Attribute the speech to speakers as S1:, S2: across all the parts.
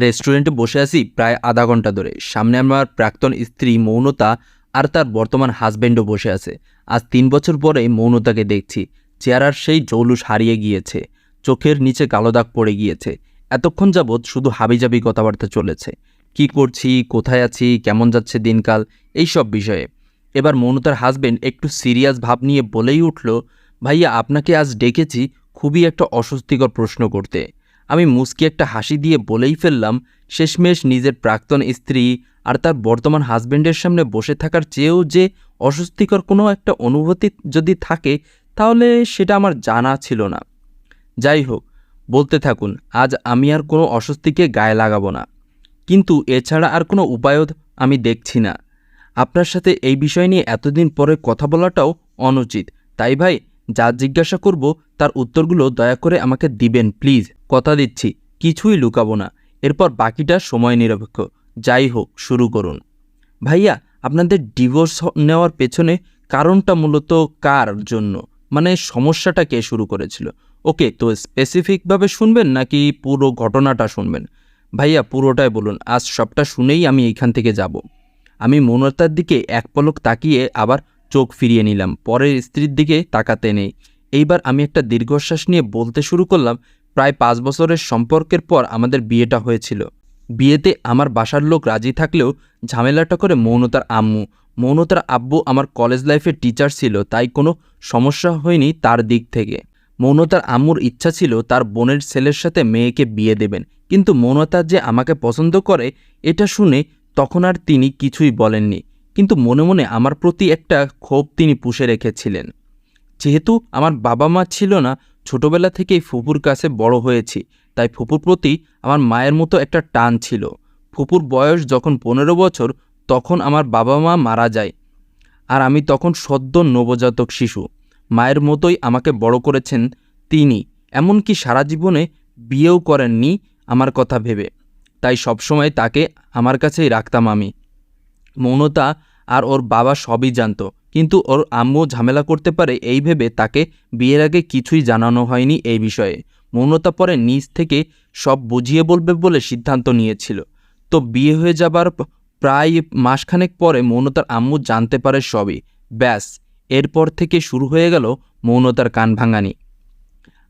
S1: রেস্টুরেন্টে বসে আছি প্রায় আধা ঘণ্টা ধরে। সামনে আমার প্রাক্তন স্ত্রী মৌনতা আর তার বর্তমান হাজব্যান্ডও বসে আছে। আজ তিন বছর পরে মৌনতাকে দেখছি। চেহারার সেই জৌলুস হারিয়ে গিয়েছে। চোখের নিচে কালো দাগ পড়ে গিয়েছে। এতক্ষণ যাবৎ শুধু হাবিজাবি কথাবার্তা চলেছে। কি করছি, কোথায় আছি, কেমন যাচ্ছে দিনকাল, এই সব বিষয়ে। এবার মৌনতার হাজবেন্ড একটু সিরিয়াস ভাব নিয়ে বলেই উঠল, ভাইয়া, আপনাকে আজ ডেকেছি খুবই একটা অস্বস্তিকর প্রশ্ন করতে। আমি মুস্কি একটা হাসি দিয়ে বলেই ফেললাম, শেষমেশ নিজের প্রাক্তন স্ত্রী আর তার বর্তমান হাজবেন্ডের সামনে বসে থাকার চেয়েও যে অস্বস্তিকর কোনো একটা অনুভূতি যদি থাকে, তাহলে সেটা আমার জানা ছিল না। যাই হোক, বলতে থাকুন, আজ আমি আর কোনো অস্বস্তিকে গায়ে লাগাবো না। কিন্তু এছাড়া আর কোনো উপায়ও আমি দেখছি না। আপনার সাথে এই বিষয় নিয়ে এতদিন পরে কথা বলাটাও অনুচিত। তাই ভাই যা জিজ্ঞাসা করব, তার উত্তরগুলো দয়া করে আমাকে দিবেন, প্লিজ। কথা দিচ্ছি, কিছুই লুকাবো না। এরপর বাকিটা সময় নিরপেক্ষ। যাই হোক, শুরু করুন। ভাইয়া, আপনাদের ডিভোর্স নেওয়ার পেছনে কারণটা মূলত কার জন্য? মানে সমস্যাটা কে শুরু করেছিল? ওকে, তো স্পেসিফিকভাবে শুনবেন নাকি পুরো ঘটনাটা শুনবেন? ভাইয়া, পুরোটাই বলুন। আজ সবটা শুনেই আমি এইখান থেকে যাব। আমি মৌনতার দিকে এক পলক তাকিয়ে আবার চোখ ফিরিয়ে নিলাম। পরের স্ত্রীর দিকে তাকাতে নেই। এইবার আমি একটা দীর্ঘশ্বাস নিয়ে বলতে শুরু করলাম, প্রায় পাঁচ বছরের সম্পর্কের পর আমাদের বিয়েটা হয়েছিল। বিয়েতে আমার বাসার লোক রাজি থাকলেও ঝামেলাটা করে মৌনতার আম্মু। মৌনতার আব্বু আমার কলেজ লাইফের টিচার ছিল, তাই কোনো সমস্যা হয়নি তার দিক থেকে। মৌনতার আম্মুর ইচ্ছা ছিল তার বোনের ছেলের সাথে মেয়েকে বিয়ে দেবেন, কিন্তু মৌনতা যে আমাকে পছন্দ করে, এটা শুনে তখন আর তিনি কিছুই বলেননি। কিন্তু মনে মনে আমার প্রতি একটা ক্ষোভ তিনি পুষে রেখেছিলেন। যেহেতু আমার বাবা মা ছিল না, ছোটবেলা থেকেই ফুপুর কাছে বড় হয়েছি, তাই ফুপুর প্রতি আমার মায়ের মতো একটা টান ছিল। ফুপুর বয়স যখন পনেরো বছর, তখন আমার বাবা মা মারা যায় আর আমি তখন সদ্য নবজাতক শিশু। মায়ের মতোই আমাকে বড় করেছেন তিনি, এমনকি সারা জীবনে বিয়েও করেননি আমার কথা ভেবে। তাই সবসময় তাকে আমার কাছেই রাখতাম আমি। মৌনতা আর ওর বাবা সবই জানতো। কিন্তু ওর আম্মু ঝামেলা করতে পারে এই ভেবে তাকে বিয়ের আগে কিছুই জানানো হয়নি এই বিষয়ে। মৌনতা পরে নিজ থেকে সব বুঝিয়ে বলবে বলে সিদ্ধান্ত নিয়েছিল। তো বিয়ে হয়ে যাবার প্রায় মাসখানেক পরে মৌনতার আম্মু জানতে পারে সবই। ব্যাস, এরপর থেকে শুরু হয়ে গেল মৌনতার কান ভাঙানি।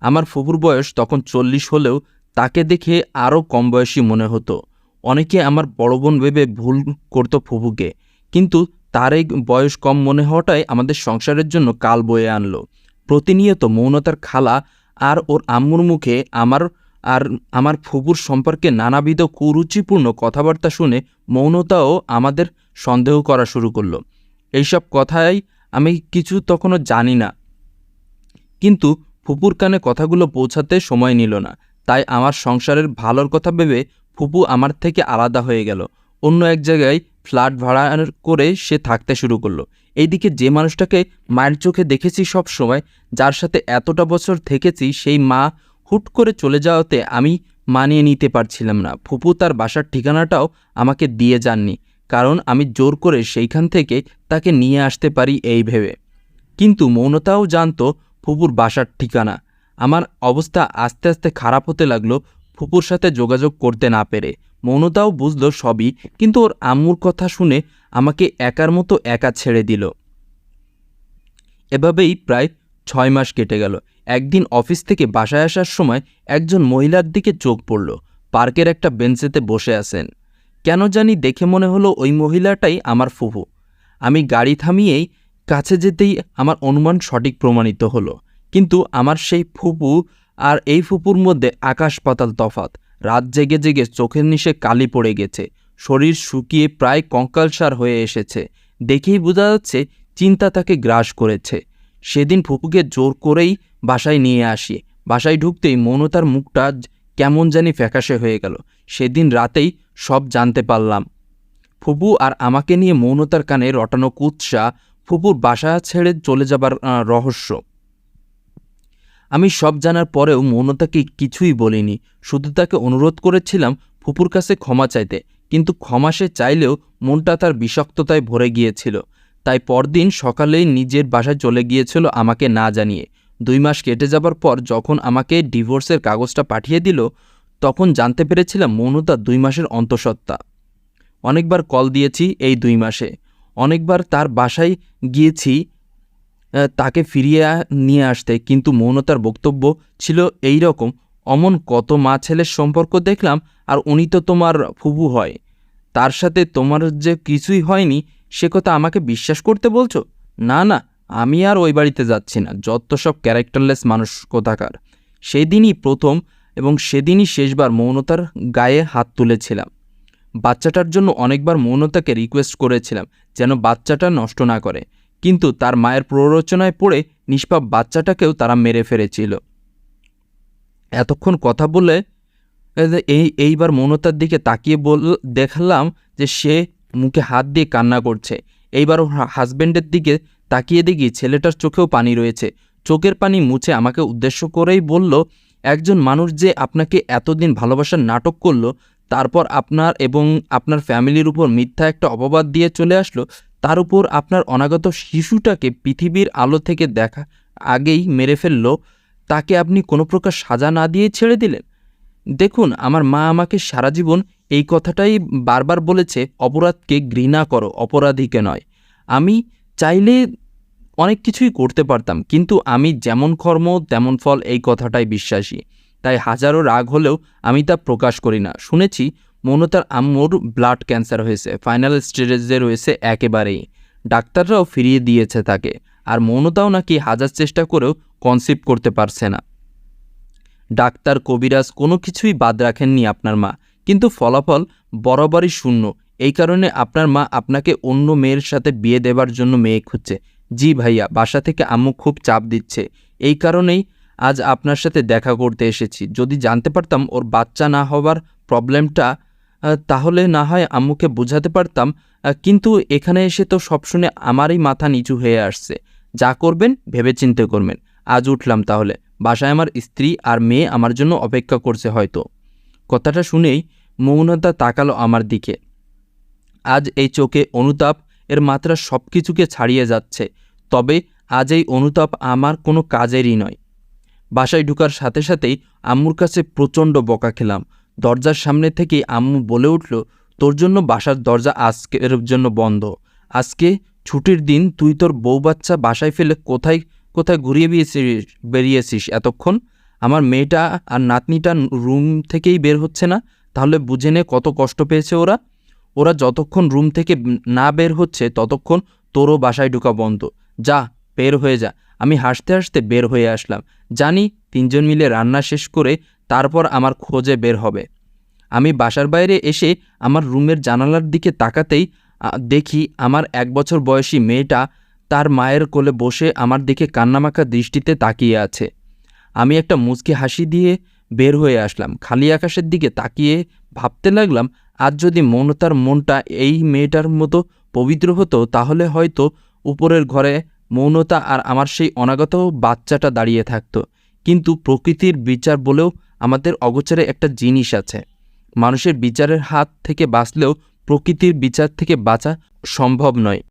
S1: আমার ফুপুর বয়স তখন চল্লিশ হলেও তাকে দেখে আরও কম বয়সী মনে হতো। অনেকে আমার বড় বোন ভেবে ভুল করত ফুপুকে কিন্তু তার এই বয়স কম মনে হওয়াটাই আমাদের সংসারের জন্য কাল বয়ে আনলো। প্রতিনিয়ত মৌনতার খালা আর ওর আম্মুর মুখে আমার আর আমার ফুপুর সম্পর্কে নানাবিধ কুরুচিপূর্ণ কথাবার্তা শুনে মৌনতাও আমাদের সন্দেহ করা শুরু করল। এইসব কথাই আমি কিছু তখনও জানি না। কিন্তু ফুপুর কানে কথাগুলো পৌঁছাতে সময় নিল না। তাই আমার সংসারের ভালোর কথা ভেবে ফুপু আমার থেকে আলাদা হয়ে গেল। অন্য এক জায়গায় ফ্ল্যাট ভাড়া করে সে থাকতে শুরু করল। এইদিকে যে মানুষটাকে মায়ের চোখে দেখেছি সব সময়, যার সাথে এতটা বছর থেকেছি, সেই মা হুট করে চলে যাওয়াতে আমি মানিয়ে নিতে পারছিলাম না। ফুপু তার বাসার ঠিকানাটাও আমাকে দিয়ে যাননি, কারণ আমি জোর করে সেইখান থেকে তাকে নিয়ে আসতে পারি এই ভেবে। কিন্তু মৌনতাও জানতো ফুপুর বাসার ঠিকানা। আমার অবস্থা আস্তে আস্তে খারাপ হতে লাগল, ফুপুর সাথে যোগাযোগ করতে না পেরে। মৌনতাও বুঝল সবই, কিন্তু ওর আম্মুর কথা শুনে আমাকে একার মতো একা ছেড়ে দিল। এভাবেই প্রায় ছয় মাস কেটে গেল। একদিন অফিস থেকে বাসায় আসার সময় একজন মহিলার দিকে চোখ পড়ল। পার্কের একটা বেঞ্চেতে বসে আছেন। কেন জানি দেখে মনে হলো ওই মহিলাটাই আমার ফুফু। আমি গাড়ি থামিয়েই কাছে যেতেই আমার অনুমান সঠিক প্রমাণিত হলো। কিন্তু আমার সেই ফুপু আর এই ফুপুর মধ্যে আকাশ পাতাল তফাত রাত জেগে জেগে চোখের নিশে কালি পড়ে গেছে। শরীর শুকিয়ে প্রায় কঙ্কালসার হয়ে এসেছে। দেখেই বোঝা যাচ্ছে চিন্তা তাকে গ্রাস করেছে। সেদিন ফুপুকে জোর করেই বাসায় নিয়ে আসি। বাসায় ঢুকতেই মৌনতার মুখটা কেমন জানি ফ্যাকাশে হয়ে গেল। সেদিন রাতেই সব জানতে পারলাম। ফুপু আর আমাকে নিয়ে মৌনতার কানে রটানো কুৎসা ফুপুর বাসা ছেড়ে চলে যাবার রহস্য। আমি সব জানার পরেও মৌনতাকে কিছুই বলিনি, শুধু তাকে অনুরোধ করেছিলাম ফুপুর কাছে ক্ষমা চাইতে, কিন্তু ক্ষমা সে চাইলেও মনটা তার বিষাক্ততায় ভরে গিয়েছিল। তাই পরদিন সকালেই নিজের বাসায় চলে গিয়েছিল আমাকে না জানিয়ে। দুই মাস কেটে যাবার পর যখন আমাকে ডিভোর্সের কাগজটা পাঠিয়ে দিল, তখন জানতে পেরেছিলাম মৌনতা দুই মাসের অন্তঃসত্ত্বা। অনেকবার কল দিয়েছি এই দুই মাসে। অনেকবার তার বাসায় গিয়েছি তাকে ফিরিয়ে নিয়ে আসতে। কিন্তু মৌনতার বক্তব্য ছিল এই রকম অমন কত মা ছেলের সম্পর্ক দেখলাম আর উনি তো তোমার ফুবু হয়। তার সাথে তোমার যে কিছুই হয়নি, সে কথা আমাকে বিশ্বাস করতে বলছো? না না, আমি আর ওই বাড়িতে যাচ্ছি না। যত সব ক্যারেক্টারলেস মানুষ কোথাকার। সেদিনই প্রথম এবং সেদিনই শেষবার মৌনতার গায়ে হাত তুলেছিলাম। বাচ্চাটার জন্য অনেকবার মৌনতাকে রিকোয়েস্ট করেছিলাম যেন বাচ্চাটা নষ্ট না করে। কিন্তু তার মায়ের প্ররোচনায় পড়ে নিষ্পাপ বাচ্চাটাকেও তারা মেরে ফেলেছিল। এতক্ষণ কথা বলে এই এইবার মৌনতার দিকে তাকিয়ে বল দেখলাম যে সে মুখে হাত দিয়ে কান্না করছে। এইবার ওর হাজব্যান্ডের দিকে তাকিয়ে দেখি ছেলেটার চোখেও পানি রয়েছে। চোখের পানি মুছে আমাকে উদ্দেশ্য করেই বলল, একজন মানুষ যে আপনাকে এতদিন ভালোবাসার নাটক করল, তারপর আপনার এবং আপনার ফ্যামিলির উপর মিথ্যা একটা অপবাদ দিয়ে চলে আসলো তার উপর আপনার অনাগত শিশুটাকে পৃথিবীর আলো থেকে দেখা আগেই মেরে ফেলল, তাকে আপনি কোনো প্রকার সাজা না দিয়ে ছেড়ে দিলেন? দেখুন, আমার মা আমাকে সারা জীবন এই কথাটাই বারবার বলেছে, অপরাধকে ঘৃণা করো, অপরাধীকে নয়। আমি চাইলে অনেক কিছুই করতে পারতাম, কিন্তু আমি যেমন কর্ম, তেমন ফল এই কথাটাই বিশ্বাসী। তাই হাজারো রাগ হলেও আমি তা প্রকাশ করি না। শুনেছি মৌনতার আম্মুর ব্লাড ক্যান্সার হয়েছে। ফাইনাল স্টেজে রয়েছে একেবারেই। ডাক্তাররাও ফিরিয়ে দিয়েছে তাকে। আর মৌনতাও নাকি হাজার চেষ্টা করেও কনসিভ করতে পারছে না। ডাক্তার কবিরাজ কোনো কিছুই বাদ রাখেননি আপনার মা। কিন্তু ফলাফল বরাবরই শূন্য। এই কারণে আপনার মা আপনাকে অন্য মেয়ের সাথে বিয়ে দেবার জন্য মেয়ে খুঁজছে। জি ভাইয়া, বাসা থেকে আম্মু খুব চাপ দিচ্ছে। এই কারণেই আজ আপনার সাথে দেখা করতে এসেছি। যদি জানতে পারতাম ওর বাচ্চা না হওয়ার প্রবলেমটা তাহলে না হয় আম্মুকে বোঝাতে পারতাম কিন্তু এখানে এসে তো সব শুনে আমারই মাথা নিচু হয়ে আসছে। যা করবেন, ভেবেচিন্তে করবেন। আজ উঠলাম তাহলে। বাসায় আমার স্ত্রী আর মেয়ে আমার জন্য অপেক্ষা করছে হয়তো। কথাটা শুনেই মৌনতা তাকালো আমার দিকে। আজ এই চোখে অনুতাপ এর মাত্রা সব কিছুকে ছাড়িয়ে যাচ্ছে। তবে আজ এই অনুতাপ আমার কোনো কাজেরই নয়। বাসায় ঢুকার সাথে সাথেই আম্মুর কাছে প্রচণ্ড বকা খেলাম। দরজার সামনে থেকেই আম্মু বলে উঠল, তোর জন্য বাসার দরজা আজকের জন্য বন্ধ। আজকে ছুটির দিন তুই তোর বউ বাচ্চা বাসায় ফেলে কোথায় কোথায় ঘুরিয়ে বেরিয়েছিস বেরিয়েছিস এতক্ষণ? আমার মেয়েটা আর নাতনিটা রুম থেকেই বের হচ্ছে না, তাহলে বুঝে নে কত কষ্ট পেয়েছে ওরা। ওরা যতক্ষণ রুম থেকে না বের হচ্ছে, ততক্ষণ তোরও বাসায় ঢুকা বন্ধ। যা, বের হয়ে যা। আমি হাসতে হাসতে বের হয়ে আসলাম। জানি তিনজন মিলে রান্না শেষ করে তারপর আমার খোঁজে বের হবে। আমি বাসার বাইরে এসে আমার রুমের জানালার দিকে তাকাতেই দেখি আমার এক বছর বয়সী মেয়েটা তার মায়ের কোলে বসে আমার দিকে কান্নামাখা দৃষ্টিতে তাকিয়ে আছে। আমি একটা মুচকি হাসি দিয়ে বের হয়ে আসলাম। খালি আকাশের দিকে তাকিয়ে ভাবতে লাগলাম, আজ যদি মৌনতার মনটা এই মেয়েটার মতো পবিত্র হতো, তাহলে হয়তো উপরের ঘরে মৌনতা আর আমার সেই অনাগত বাচ্চাটা দাঁড়িয়ে থাকত। কিন্তু প্রকৃতির বিচার বলেও আমাদের অগোচরে একটা জিনিস আছে। মানুষের বিচারের হাত থেকে বাঁচলেও প্রকৃতির বিচার থেকে বাঁচা সম্ভব নয়।